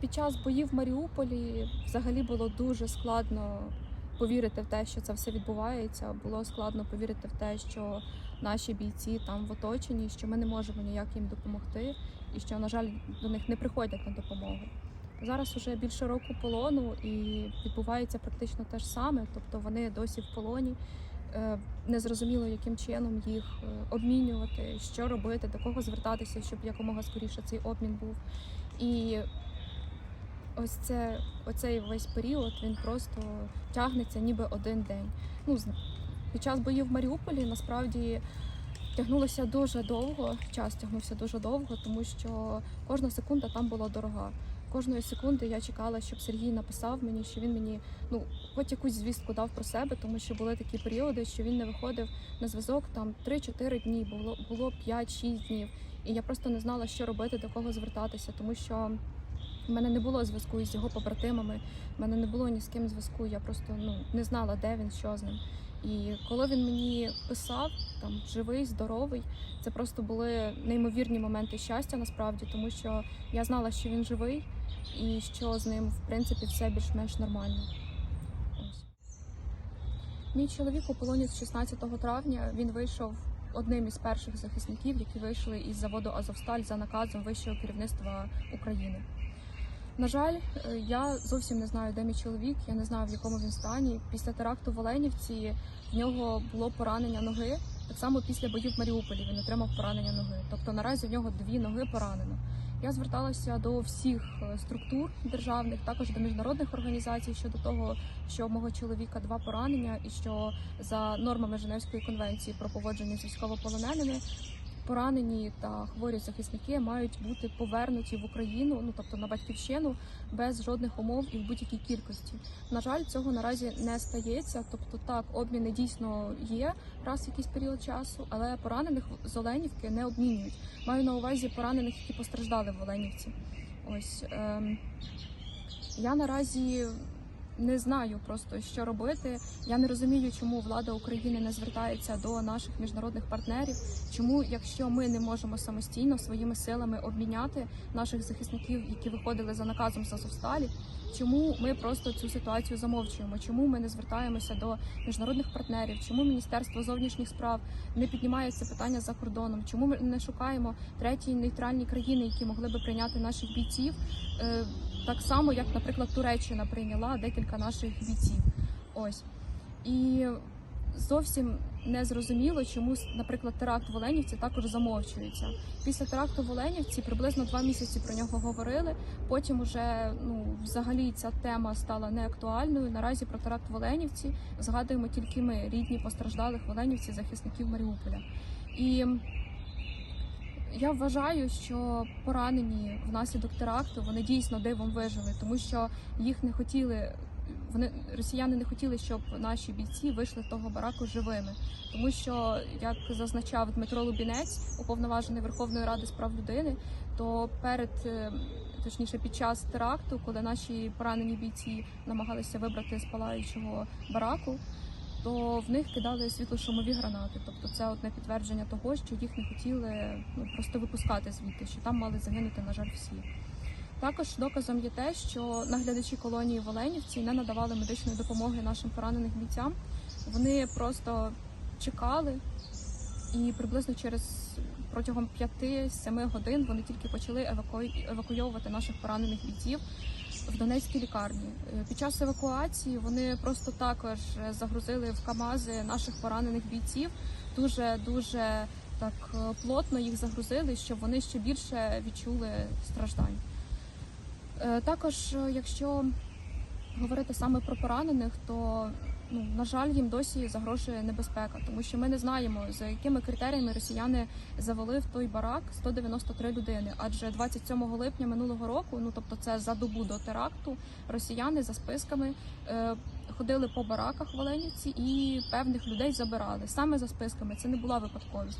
Під час боїв в Маріуполі взагалі було дуже складно повірити в те, що це все відбувається. Було складно повірити в те, що наші бійці там в оточенні, що ми не можемо ніяк їм допомогти, і що, на жаль, до них не приходять на допомогу. Зараз уже більше року полону і відбувається практично те ж саме, тобто вони досі в полоні. Е, Незрозуміло, яким чином їх е, обмінювати, що робити, до кого звертатися, щоб якомога скоріше цей обмін був. І ось це, оцей весь період він просто тягнеться ніби один день. Ну, під час боїв в Маріуполі насправді тягнулося дуже довго, час тягнувся дуже довго, тому що кожна секунда там була дорога. Кожної секунди я чекала, щоб Сергій написав мені, що він мені ну хоч якусь звістку дав про себе, тому що були такі періоди, що він не виходив на зв'язок там 3-4 дні, було було 5-6 днів. І я просто не знала, що робити, до кого звертатися, тому що в мене не було зв'язку із його побратимами, в мене не було ні з ким зв'язку. Я просто ну не знала, де він, що з ним. І коли він мені писав, там живий, здоровий, це просто були неймовірні моменти щастя насправді, тому що я знала, що він живий і що з ним в принципі все більш-менш нормально. Ось. Мій чоловік у полоні з 16 травня він вийшов одним із перших захисників, які вийшли із заводу Азовсталь за наказом вищого керівництва України. На жаль, е, я зовсім не знаю, де мій чоловік, я не знаю, в якому він стані. Після теракту в Оленівці в нього було поранення ноги. Так само після боїв в Маріуполі він отримав поранення ноги. Тобто наразі в нього дві ноги поранено. Я зверталася до всіх е, структур державних, також до міжнародних організацій щодо того, що в мого чоловіка два поранення, і що за нормами Женевської конвенції про поводження з військовополоненими поранені та хворі захисники мають бути повернуті в Україну, ну тобто на батьківщину, без жодних умов і в будь-якій кількості. На жаль, цього наразі не стається. Тобто, так, обміни дійсно є раз в якийсь період часу, але поранених з Оленівки не обмінюють. Маю на увазі поранених, які постраждали в Оленівці. Ось ем, я наразі не знаю просто що робити. Я не розумію, чому влада України не звертається до наших міжнародних партнерів. Чому, якщо ми не можемо самостійно своїми силами обміняти наших захисників, які виходили за наказом з Азовсталі, чому ми просто цю ситуацію замовчуємо? Чому ми не звертаємося до міжнародних партнерів? Чому Міністерство зовнішніх справ не піднімає це питання за кордоном? Чому ми не шукаємо треті нейтральні країни, які могли би прийняти наших бійців? Так само, як, наприклад, Туреччина прийняла декілька наших бійців. Ось і зовсім не зрозуміло, чому, наприклад, теракт в Оленівці також замовчується. Після теракту в Оленівці приблизно два місяці про нього говорили. Потім уже ну взагалі ця тема стала неактуальною. Наразі про теракт в Оленівці згадуємо тільки ми, рідні постраждалих в Оленівці захисників Маріуполя. І я вважаю, що поранені внаслідок теракту вони дійсно дивом вижили, тому що їх не хотіли. Вони росіяни не хотіли, щоб наші бійці вийшли з того бараку живими, тому що, як зазначав Дмитро Лубінець, уповноважений Верховної Ради з прав людини, то перед е, точніше під час теракту, коли наші поранені бійці намагалися вибрати з палаючого бараку, то в них кидали світлошумові гранати. Тобто це одне підтвердження того, що їх не хотіли ну, просто випускати звідти, що там мали загинути, на жаль, всі. Також доказом є те, що наглядачі колонії в Оленівці не надавали медичної допомоги нашим пораненим бійцям. Вони просто чекали, і приблизно через протягом 5-7 годин вони тільки почали еваку- евакуйовувати наших поранених бійців в Донецькій лікарні. Е, Під час евакуації вони просто також е, загрузили в КАМАЗи наших поранених бійців. Дуже дуже так е, плотно їх загрузили, щоб вони ще більше відчули страждань. Також, якщо говорити саме про поранених, то ну на жаль, їм досі загрожує небезпека, тому що ми не знаємо за якими критеріями росіяни завели в той барак 193 людини. Адже 27 липня минулого року, ну тобто це за добу до теракту, росіяни за списками е, ходили по бараках в Оленівці і певних людей забирали саме за списками. Це не була випадковість.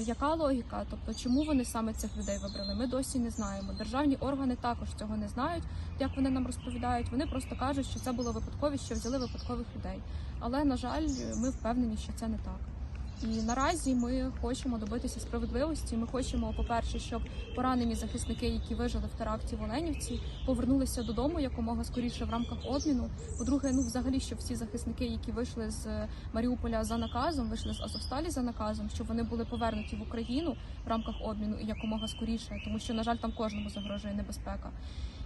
Яка логіка? Тобто, чому вони саме цих людей вибрали? Ми досі не знаємо. Державні органи також цього не знають. Як вони нам розповідають, вони просто кажуть, що це було випадковість, що взяли випадкових людей. Але на жаль, ми впевнені, що це не так. І наразі ми хочемо добитися справедливості. Ми хочемо, по-перше, щоб поранені захисники, які вижили в теракті в Оленівці, повернулися додому якомога скоріше в рамках обміну. По-друге, ну взагалі, щоб всі захисники, які вийшли з Маріуполя за наказом, вийшли з Азовсталі за наказом, щоб вони були повернуті в Україну в рамках обміну і якомога скоріше, тому що на жаль там кожному загрожує небезпека.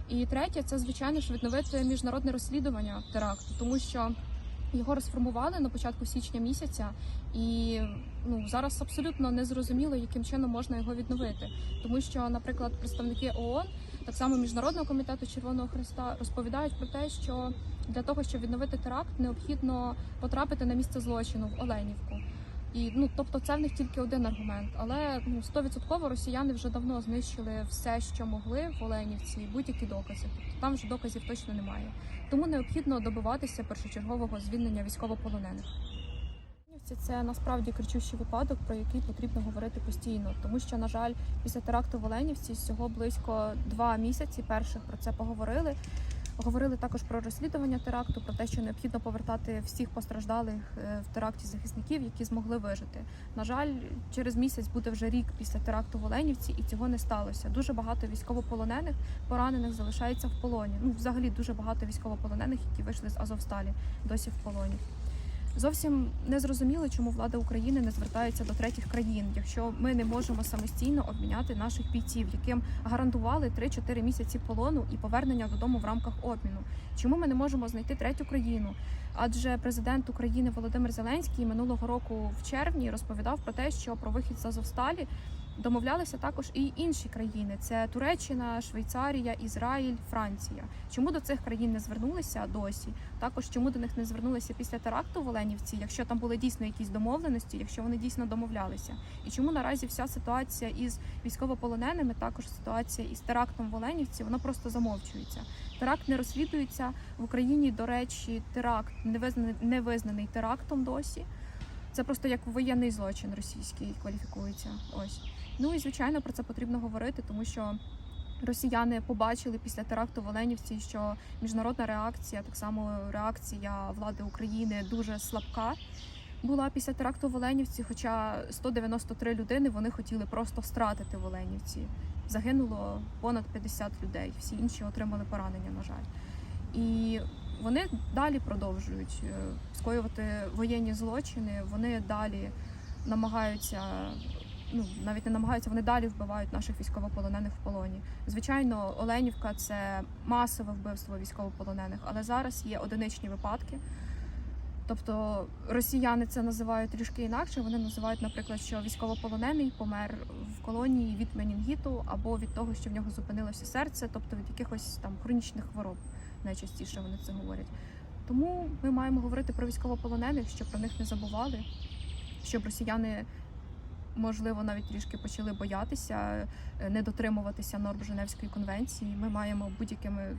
І третє, це звичайно ж відновити міжнародне розслідування теракту, тому що його розформували на початку січня місяця, і ну зараз абсолютно не зрозуміло, яким чином можна його відновити, тому що, наприклад, представники ООН, так само міжнародного комітету Червоного Христа, розповідають про те, що для того, щоб відновити теракт, необхідно потрапити на місце злочину в Оленівку. І ну тобто це в них тільки один аргумент. Але ну стовідсотково росіяни вже давно знищили все, що могли в Оленівці, будь-які докази. Тобто там вже доказів точно немає. Тому необхідно добиватися першочергового звільнення військовополонених. Це насправді кричущий випадок, про який потрібно говорити постійно, тому що, на жаль, після теракту в Оленівці всього близько два місяці перших про це поговорили. Говорили також про розслідування теракту, про те, що необхідно повертати всіх постраждалих е, в теракті захисників, які змогли вижити. На жаль, через місяць буде вже рік після теракту в Оленівці, і цього не сталося. Дуже багато військовополонених поранених залишається в полоні. Ну, взагалі, дуже багато військовополонених, які вийшли з Азовсталі, досі в полоні. Зовсім не зрозуміло, чому влада України не звертається до третіх країн, якщо ми не можемо самостійно обміняти наших бійців, яким гарантували 3-4 місяці полону і повернення додому в рамках обміну. Чому ми не можемо знайти третю країну? Адже президент України Володимир Зеленський минулого року в червні розповідав про те, що про вихід з Азовсталі домовлялися також і інші країни: це Туреччина, Швейцарія, Ізраїль, Франція. Чому до цих країн не звернулися досі? Також чому до них не звернулися після теракту в Оленівці, якщо там були дійсно якісь домовленості, якщо вони дійсно домовлялися? І чому наразі вся ситуація із військовополоненими, також ситуація із терактом в Оленівці, вона просто замовчується. Теракт не розслідується в Україні. До речі, теракт не визнаний, не визнаний терактом досі. Це просто як воєнний злочин російський кваліфікується. Ось ну і звичайно про це потрібно говорити, тому що. Росіяни побачили після теракту в Оленівці, що міжнародна реакція, так само реакція влади України дуже слабка була після теракту в Оленівці. Хоча 193 людини вони хотіли просто стратити в Оленівці. Загинуло понад 50 людей. Всі інші отримали поранення, на жаль. І вони далі продовжують е, скоювати воєнні злочини. Вони далі намагаються ну навіть не намагаються, вони далі вбивають наших військовополонених в полоні. Звичайно, Оленівка це масове вбивство військовополонених, але зараз є одиничні випадки. Тобто росіяни це називають трішки інакше. Вони називають, наприклад, що військовополонений помер в колонії від менінгіту або від того, що в нього зупинилося серце, тобто від якихось там хронічних хвороб. Найчастіше вони це говорять. Тому ми маємо говорити про військовополонених, щоб про них не забували, щоб росіяни можливо навіть трішки почали боятися е, не дотримуватися норм Женевської конвенції. Ми маємо будь-якими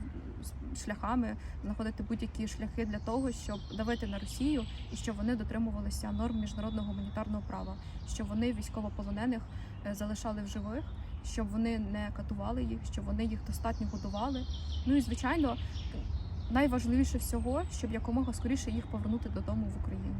шляхами знаходити будь-які шляхи для того, щоб давити на Росію і щоб вони дотримувалися норм міжнародного гуманітарного права, щоб вони військовополонених е, залишали в живих. Щоб вони не катували їх, щоб вони їх достатньо годували. Ну і звичайно, найважливіше всього, щоб якомога скоріше їх повернути додому в Україну.